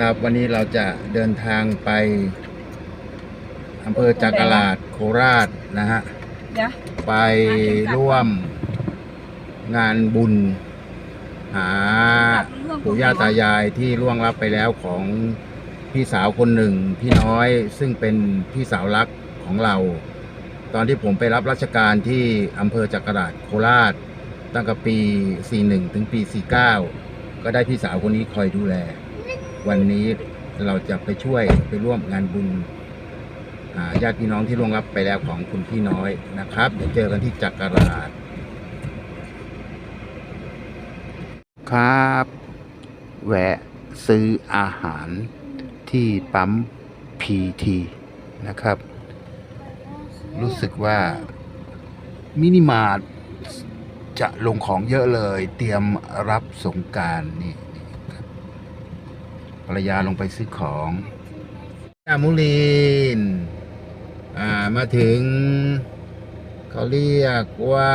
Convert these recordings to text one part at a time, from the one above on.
ครับวันนี้เราจะเดินทางไปอำเภอจักราชโคราชนะฮะเดี๋ยวไปร่วมงานบุญ หาปู่ย่าตายายที่ล่วงลับไปแล้วของพี่สาวคนหนึ่ง พี่น้อยซึ่งเป็นพี่สาวรักของเรา ตอนที่ผมไปรับราชการที่อำเภอจักราชโคราชตั้งแต่ปี 41 ถึงปี 49 ก็ได้พี่สาวคนนี้คอยดูแล วันนี้เราจะไปช่วยไปร่วมงานบุญญาติพี่น้องที่ล่วงลับไปแล้วของคุณพี่น้อยนะครับ เดี๋ยวเจอกันที่จักราชครับ แวะซื้ออาหารที่ปั๊มพีทีนะครับ รู้สึกว่ามินิมาร์ทจะลงของเยอะเลย เตรียมรับสงการนี่ ภรรยาลงไปซื้อของอามุลีนอ่ามาถึง เขาเรียกว่า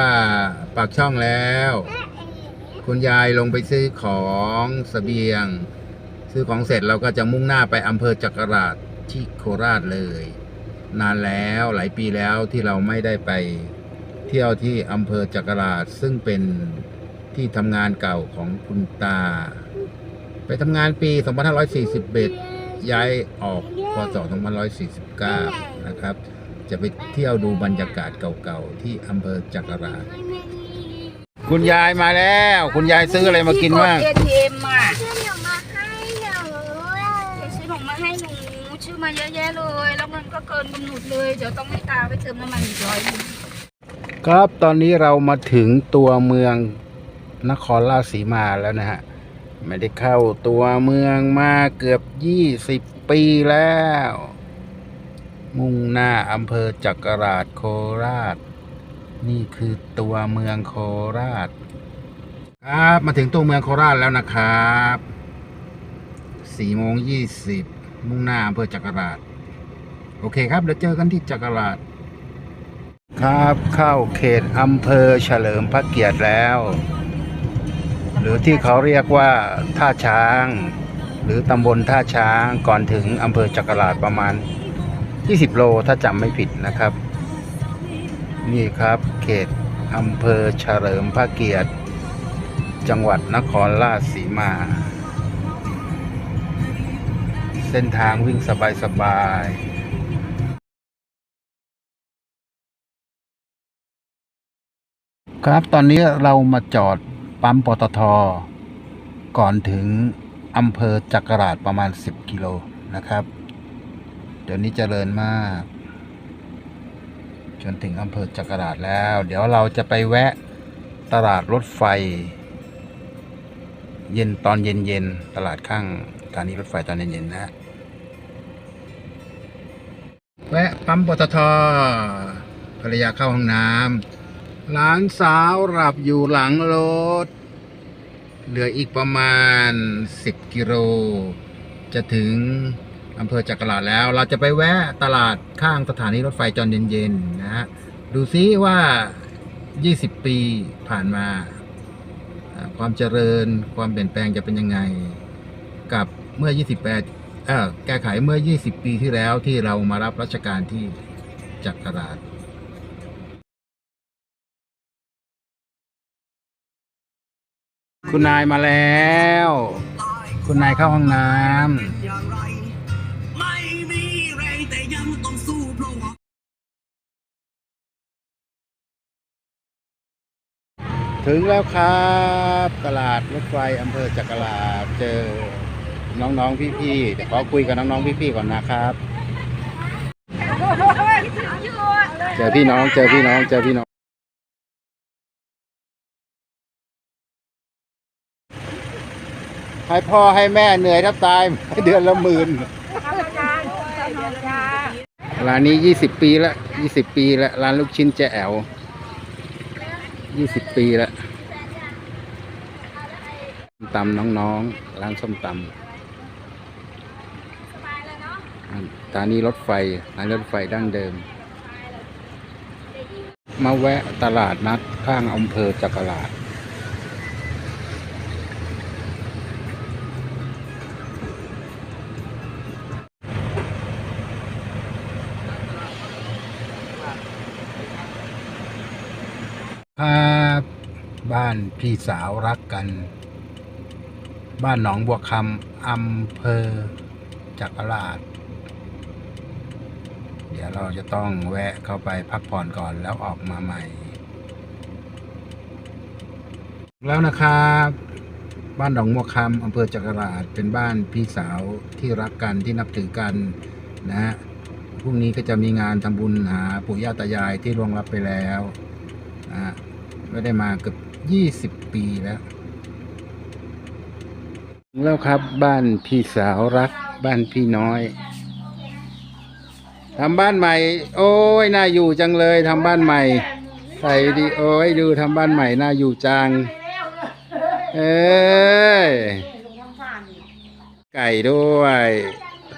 ปากช่องแล้ว คุณยายลงไปซื้อของสเสบียง ซื้อของเสร็จเราก็จะมุ่งหน้าไปอำเภอจักราชที่โคราชเลย นานแล้วหลายปีแล้วที่เราไม่ได้ไปเที่ยวที่อำเภอจักราชซึ่งเป็นที่ทำงานเก่าของคุณตา ไปทำงานปี 2541 ย้ายออกพศ2549 นะครับ จะไปเที่ยวดูบรรยากาศเก่าๆ ที่อำเภอจักราชคุณยายมาแล้ว คุณยายซื้ออะไรมากินบ้าง เอทีเอ็มอะซื้อหนูมาให้หนูอะเดี๋ยวซื้อของมาให้หนูชื่อมาเยอะแยะเลย แล้วเงินก็เกินกำหนดเลย เดี๋ยวต้องให้ตาไปเติมน้ำมันอีกร้อยหนึงครับตอนนี้เรามาถึงตัวเมืองนครราชสีมาแล้วนะฮะ ไม่ได้เข้าตัวเมืองมาเกือบ20ปีแล้ว มุ่งหน้าอำเภอจักราชโคราช นี่คือตัวเมืองโคราช ครับมาถึงตัวเมืองโคราชแล้วนะครับ4โมง20มุ่งหน้าอำเภอจักราช โอเคครับเดี๋ยวเจอกันที่จักราช ครับเข้าเขตอำเภอเฉลิมพระเกียรติแล้ว หรือที่เขาเรียกว่าท่าช้าง หรือตำบลท่าช้างก่อนถึงอำเภอจักราชประมาณ 20 โลถ้าจำไม่ผิดนะครับ นี่ครับเขตอำเภอเฉลิมพระเกียรติ จังหวัดนครราชสีมา เส้นทางวิ่งสบายๆครับตอนนี้เรามาจอด ปั๊มปตท ก่อนถึงอำเภอจักราชประมาณ 10 กิโลนะครับ เดี๋ยวนี้เจริญมาก จนถึงอำเภอจักราชแล้ว เดี๋ยวเราจะไปแวะตลาดรถไฟ เย็นตอนเย็นๆตลาดข้างสถานีรถไฟตอนเย็นๆนะแวะปั๊มปตทภรรยาเข้าห้องน้ำ หลานสาวหลับอยู่หลังรถ เหลืออีกประมาณ 10 กิโล จะถึงอำเภอจักราชแล้ว เราจะไปแวะตลาดข้างสถานีรถไฟจอนเย็นๆนะฮะ ดูซิว่า 20 ปีผ่านมา ความเจริญความเปลี่ยนแปลงจะเป็นยังไง กับเมื่อ 28เออแก้ไขเมื่อ 20 ปีที่แล้วที่เรามารับราชการที่จักราช คุณนายมาแล้ว คุณนายเข้าห้องน้ำถึงแล้วครับ ตลาดรถไฟอำเภอจักราชเจอน้องๆพี่ๆเดี๋ยวขอคุยกับน้องๆพี่ๆก่อนนะครับ เจอพี่น้องเจอพี่น้องเจอพี่น้อง ให้พ่อให้แม่เหนื่อยแทบตายเดือนละหมื่นร้านนี้ยี่สิบปีแล้วยี่สิบปีล้วร้านลูกชิ้นเจ๊แอวยี่สิบปีแล้วตำน้องๆร้านส้มตำอ่าตอนนี้รถไฟร้านรถไฟดั้งเดิม มาแวะตลาดนัดข้างอำเภอจักราช ครับบ้านพี่สาวรักกัน บ้านหนองบัวคำอำเภอจักราช เดี๋ยวเราจะต้องแวะเข้าไปพักผ่อนก่อนแล้วออกมาใหม่ แล้วนะครับ บ้านหนองบัวคำอำเภอจักราชเป็นบ้านพี่สาวที่รักกันที่นับถือกันนะฮะพรุ่งนี้ก็จะมีงานทำบุญหาปู่ย่าตายายที่ล่วงลับไปแล้วนะ ไม่ได้มาเกือบยี่สิบปีแล้วแล้วครับบ้านพี่สาวรัก บ้านพี่น้อยทำบ้านใหม่ โอ้ยน่าอยู่จังเลยทำบ้านใหม่ ใส่ดีโอ้ยดูทำบ้านใหม่น่าอยู่จัง เอ้ยไก่ด้วย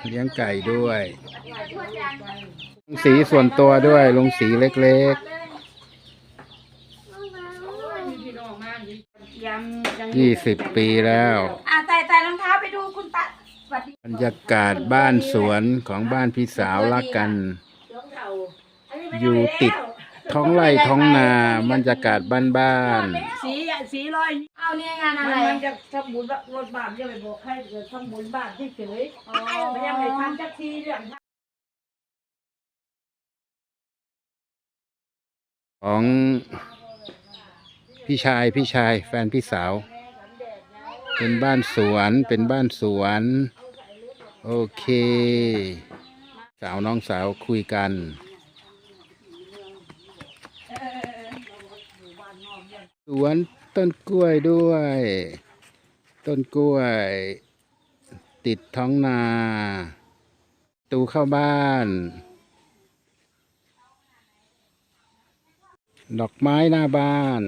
เลี้ยงไก่ด้วย ลงสีส่วนตัวด้วย ลงสีเล็กๆ ยี่สิบปีแล้ว อะแต่แต่รองเท้าไปดูคุณตาสวัสดีบรรยากาศบ้านสวนของบ้านพี่สาวรักกัน อยู่ติด ท้องไร่ท้องนาบรรยากาศบ้านสีอะสีลอยเอาเนี่ยงานมัอะนไรมันจะทำบุญรถบ้านจะไปบอกให้เกิดทำบุญบ้านที่เฉยมันยังไม่ทันจักทีเรื่องๆของ พี่ชายพี่ชายแฟนพี่สาว เป็นบ้านสวนเป็นบ้านสวน โอเค สาวน้องสาวคุยกัน สวนต้นกล้วยด้วย ต้นกล้วย ติดท้องนา ตูเข้าบ้านดอกไม้หน้าบ้าน